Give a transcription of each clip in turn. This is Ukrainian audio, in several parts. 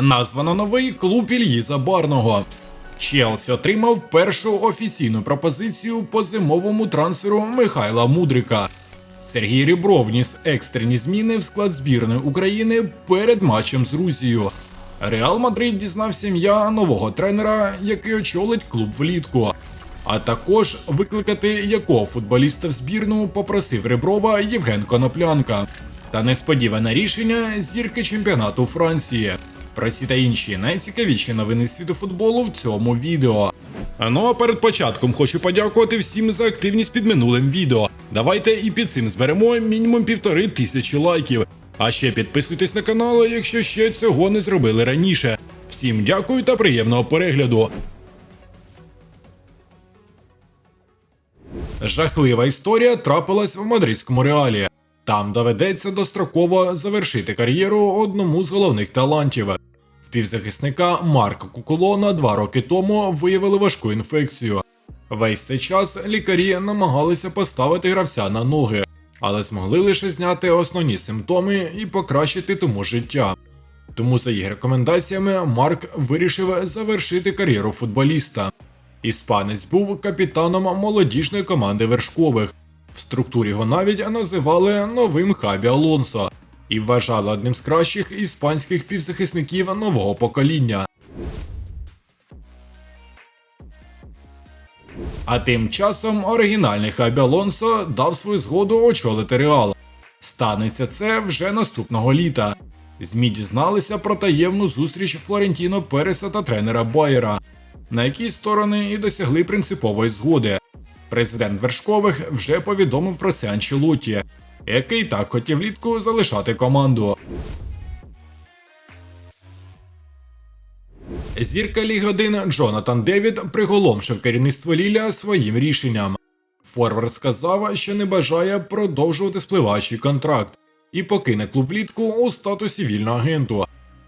Названо новий клуб Ільї Забарного. Челсі отримав першу офіційну пропозицію по зимовому трансферу Михайла Мудрика. Сергій Рібров вніс екстрені зміни в склад збірної України перед матчем з Грузією. Реал Мадрид дізнався ім'я нового тренера, який очолить клуб влітку. А також викликати якого футболіста в збірну попросив Реброва Євген Коноплянка. Та несподіване рішення зірки чемпіонату Франції. Про ці та інші найцікавіші новини світу футболу в цьому відео. Ну а перед початком хочу подякувати всім за активність під минулим відео. Давайте і під цим зберемо мінімум півтори тисячі лайків. А ще підписуйтесь на канал, якщо ще цього не зробили раніше. Всім дякую та приємного перегляду. Жахлива історія трапилась в мадридському реалі. Там доведеться достроково завершити кар'єру одному з головних талантів. В півзахисника Марка Кукулона два роки тому виявили важку інфекцію. Весь цей час лікарі намагалися поставити гравця на ноги, але змогли лише зняти основні симптоми і покращити тому життя. Тому за їх рекомендаціями Марк вирішив завершити кар'єру футболіста. Іспанець був капітаном молодіжної команди вершкових. В структурі його навіть називали новим Хабі Алонсо і вважали одним з кращих іспанських півзахисників нового покоління. А тим часом оригінальний Хабі Алонсо дав свою згоду очолити Реал. Станеться це вже наступного літа. ЗМІ дізналися про таємну зустріч Флорентіно Переса та тренера Байера, на якій сторони і досягли принципової згоди. Президент Вершкових вже повідомив про це Анчелоті, який так хотів влітку залишати команду. Зірка Ліги 1 Джонатан Девід приголомшив керівництво Ліля своїм рішенням. Форвард сказав, що не бажає продовжувати спливаючий контракт і покине клуб влітку у статусі вільного агенту.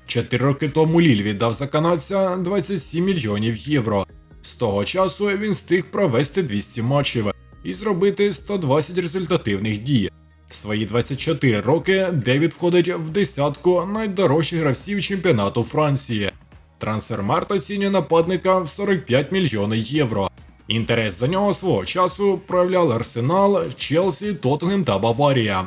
Чотири роки тому Ліль віддав за канадця 27 мільйонів євро. З того часу він встиг провести 200 матчів і зробити 120 результативних дій. В свої 24 роки Девід входить в десятку найдорожчих гравців чемпіонату Франції. Трансфермарт оцінює нападника в 45 мільйонів євро. Інтерес до нього свого часу проявляли Арсенал, Челсі, Тоттенхем та Баварія.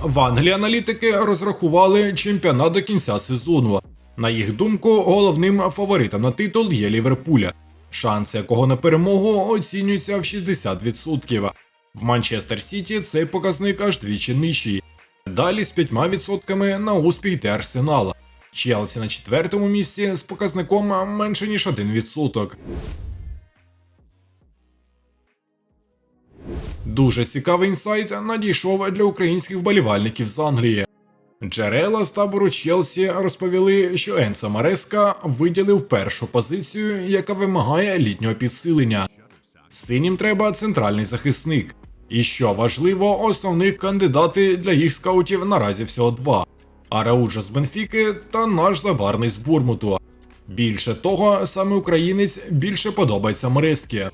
В Англії аналітики розрахували чемпіонат до кінця сезону. На їх думку, головним фаворитом на титул є Ліверпуля, шанси якого на перемогу оцінюються в 60%. В Манчестер Сіті цей показник аж двічі нижчий. Далі з 5% на успіх йде Арсенал. Челсі на четвертому місці з показником менше ніж 1%. Дуже цікавий інсайт надійшов для українських вболівальників з Англії. Джерела з табору Челсі розповіли, що Енсо Мареска виділив першу позицію, яка вимагає літнього підсилення. Синім треба центральний захисник. І що важливо, основних кандидати для їх скаутів наразі всього два: Арауджо з Бенфіки та наш забарний з Бурмуту. Більше того, саме українець більше подобається Марескі.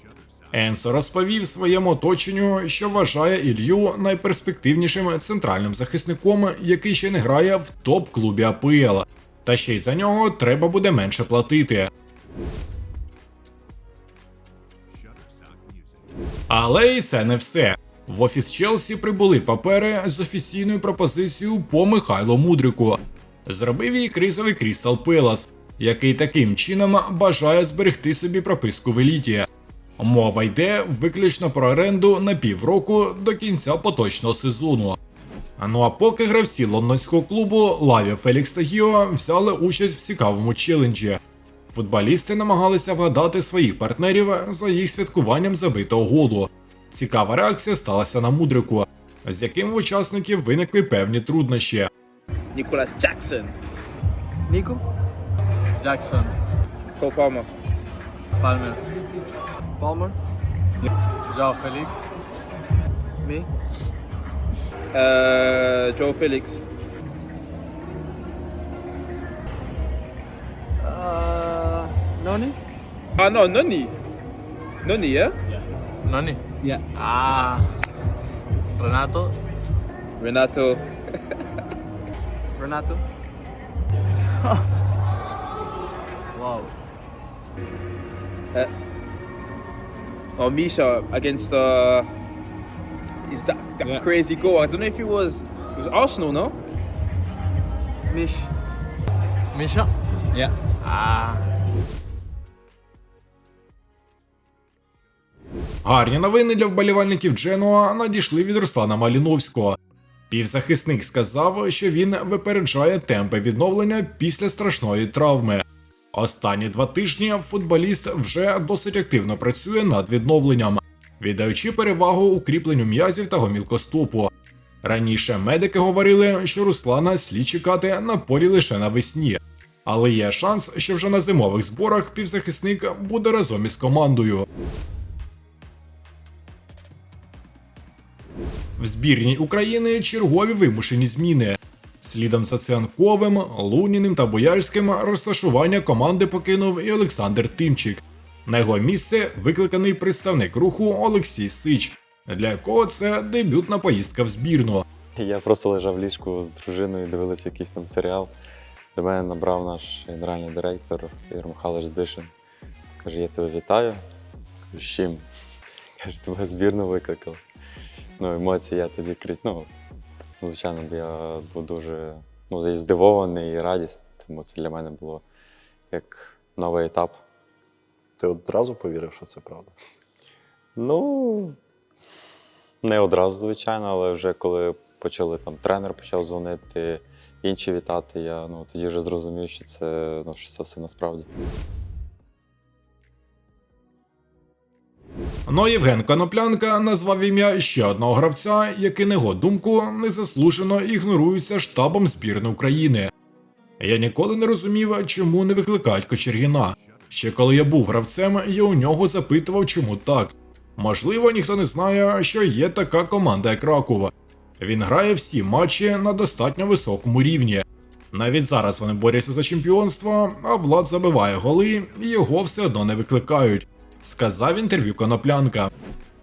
Енсо розповів своєму оточенню, що вважає Ілью найперспективнішим центральним захисником, який ще не грає в топ-клубі АПЛ. Та ще й за нього треба буде менше платити. Але і це не все. В офіс Челсі прибули папери з офіційною пропозицією по Михайлу Мудрику. Зробив її кризовий Крістал Пелас, який таким чином бажає зберегти собі прописку в еліті. Мова йде виключно про оренду на півроку до кінця поточного сезону. Ну а поки гравці лондонського клубу Лаві Фелікс та Гіо взяли участь в цікавому челенджі. Футболісти намагалися вгадати своїх партнерів за їх святкуванням забитого голу. Цікава реакція сталася на мудрику, з яким в учасників виникли певні труднощі. Nicholas Jackson. Nico? Jackson, Cole Palmer. Palmer, Palmer? Joao Felix, Me? Uh, Joe Felix. Uh, Noni? Ah, no, Noni. Noni, yeah? Noni. Yeah. Ah, Renato, Renato. Renato. Wow. Oh, Misha against uh, is that, that Yeah. crazy goal? I don't know if it was it was Arsenal, no? Mish. Misha? Yeah. Ah. Гарні новини для вболівальників Дженуа надійшли від Руслана Маліновського. Півзахисник сказав, що він випереджає темпи відновлення після страшної травми. Останні два тижні футболіст вже досить активно працює над відновленням, віддаючи перевагу укріпленню м'язів та гомілкостопу. Раніше медики говорили, що Руслана слід чекати на полі лише навесні, але є шанс, що вже на зимових зборах півзахисник буде разом із командою. В збірній України чергові вимушені зміни. Слідом за Цианковим, Луніним та Бояльським розташування команди покинув і Олександр Тимчик. На його місце викликаний представник руху Олексій Сич, для якого це дебютна поїздка в збірну. Я просто лежав в ліжку з дружиною, дивилися якийсь там серіал. До мене набрав наш генеральний директор Ігор Михайлович Дишин. Каже, я тебе вітаю. Кажу, з чим? Каже, тебе збірну викликав. Ну, емоції я тоді кричу. Ну, звичайно, бо я був дуже ну, і здивований і радісний, тому це для мене було як новий етап. Ти одразу повірив, що це правда? Ну, не одразу, звичайно, але вже коли почали там тренер почав дзвонити, інші вітати, я ну, тоді вже зрозумів, що це, ну, що це все насправді. Но Євген Коноплянка назвав ім'я ще одного гравця, який, на його думку, незаслужено ігнорується штабом збірної України. Я ніколи не розумів, чому не викликають Кочергіна. Ще коли я був гравцем, я у нього запитував, чому так. Можливо, ніхто не знає, що є така команда, як Ракова. Він грає всі матчі на достатньо високому рівні. Навіть зараз вони борються за чемпіонство, а Влад забиває голи, і його все одно не викликають, сказав інтерв'ю Коноплянка.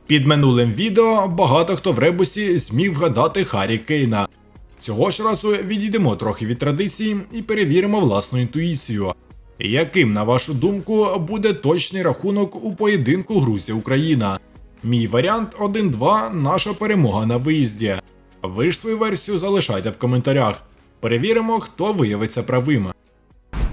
Під минулим відео багато хто в ребусі зміг вгадати Харі Кейна. Цього ж разу відійдемо трохи від традицій і перевіримо власну інтуїцію. Яким, на вашу думку, буде точний рахунок у поєдинку Грузія-Україна? Мій варіант 1-2 наша перемога на виїзді. Ви ж свою версію залишайте в коментарях. Перевіримо, хто виявиться правим.